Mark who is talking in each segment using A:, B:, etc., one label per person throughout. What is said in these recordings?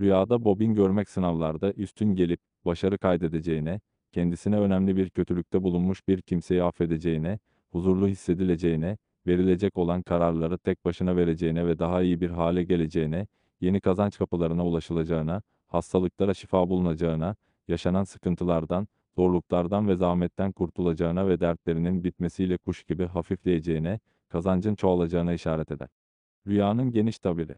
A: Rüyada Bob'in görmek sınavlarda üstün gelip başarı kaydedeceğine, kendisine önemli bir kötülükte bulunmuş bir kimseyi affedeceğine, huzurlu hissedileceğine, verilecek olan kararları tek başına vereceğine ve daha iyi bir hale geleceğine, yeni kazanç kapılarına ulaşılacağına, hastalıklara şifa bulunacağına, yaşanan sıkıntılardan, zorluklardan ve zahmetten kurtulacağına ve dertlerinin bitmesiyle kuş gibi hafifleyeceğine, kazancın çoğalacağına işaret eder. Rüyanın geniş tabiri.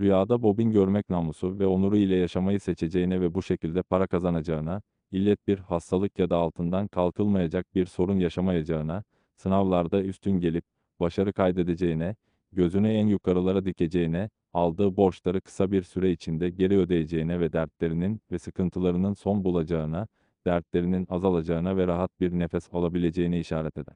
A: Rüyada Bob'in görmek namusu ve onuru ile yaşamayı seçeceğine ve bu şekilde para kazanacağına, illet bir hastalık ya da altından kalkılmayacak bir sorun yaşamayacağına, sınavlarda üstün gelip başarı kaydedeceğine, gözünü en yukarılara dikeceğine, aldığı borçları kısa bir süre içinde geri ödeyeceğine ve dertlerinin ve sıkıntılarının son bulacağına, dertlerinin azalacağına ve rahat bir nefes alabileceğine işaret eder.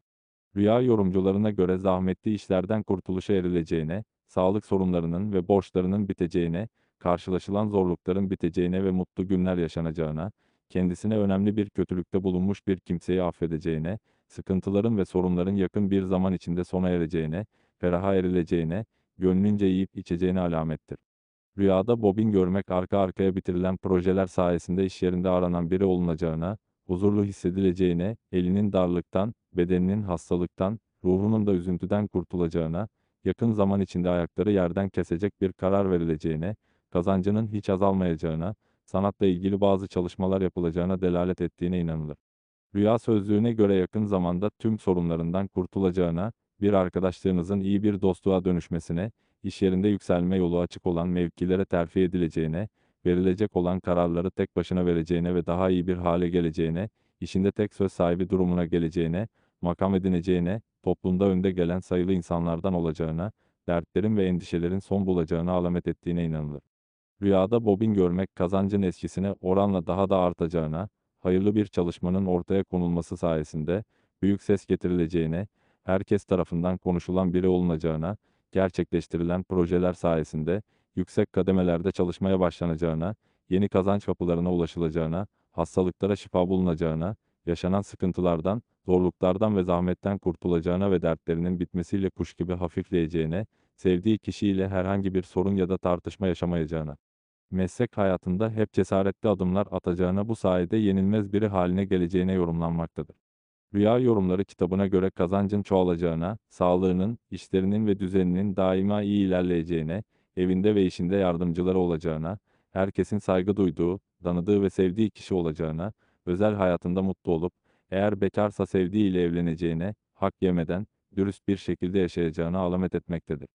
A: Rüya yorumcularına göre zahmetli işlerden kurtuluşa erileceğine, sağlık sorunlarının ve borçlarının biteceğine, karşılaşılan zorlukların biteceğine ve mutlu günler yaşanacağına, kendisine önemli bir kötülükte bulunmuş bir kimseyi affedeceğine, sıkıntıların ve sorunların yakın bir zaman içinde sona ereceğine, feraha erileceğine, gönlünce yiyip içeceğine alamettir. Rüyada Bob'in görmek arka arkaya bitirilen projeler sayesinde iş yerinde aranan biri olunacağına, huzurlu hissedileceğine, elinin darlıktan, bedeninin hastalıktan, ruhunun da üzüntüden kurtulacağına, yakın zaman içinde ayakları yerden kesecek bir karar verileceğine, kazancının hiç azalmayacağına, sanatla ilgili bazı çalışmalar yapılacağına delalet ettiğine inanılır. Rüya sözlüğüne göre yakın zamanda tüm sorunlarından kurtulacağına, bir arkadaşlığınızın iyi bir dostluğa dönüşmesine, iş yerinde yükselme yolu açık olan mevkilere terfi edileceğine, verilecek olan kararları tek başına vereceğine ve daha iyi bir hale geleceğine, işinde tek söz sahibi durumuna geleceğine, makam edineceğine, toplumda önde gelen sayılı insanlardan olacağına, dertlerin ve endişelerin son bulacağına alamet ettiğine inanılır. Rüyada Bob'in görmek kazancın eskisine oranla daha da artacağına, hayırlı bir çalışmanın ortaya konulması sayesinde, büyük ses getirileceğine, herkes tarafından konuşulan biri olunacağına, gerçekleştirilen projeler sayesinde, yüksek kademelerde çalışmaya başlanacağına, yeni kazanç kapılarına ulaşılacağına, hastalıklara şifa bulunacağına, yaşanan sıkıntılardan, zorluklardan ve zahmetten kurtulacağına ve dertlerinin bitmesiyle kuş gibi hafifleyeceğine, sevdiği kişiyle herhangi bir sorun ya da tartışma yaşamayacağına, meslek hayatında hep cesaretli adımlar atacağına bu sayede yenilmez biri haline geleceğine yorumlanmaktadır. Rüya yorumları kitabına göre kazancın çoğalacağına, sağlığının, işlerinin ve düzeninin daima iyi ilerleyeceğine, evinde ve işinde yardımcıları olacağına, herkesin saygı duyduğu, tanıdığı ve sevdiği kişi olacağına, özel hayatında mutlu olup, eğer bekarsa sevdiğiyle evleneceğine, hak yemeden, dürüst bir şekilde yaşayacağına alamet etmektedir.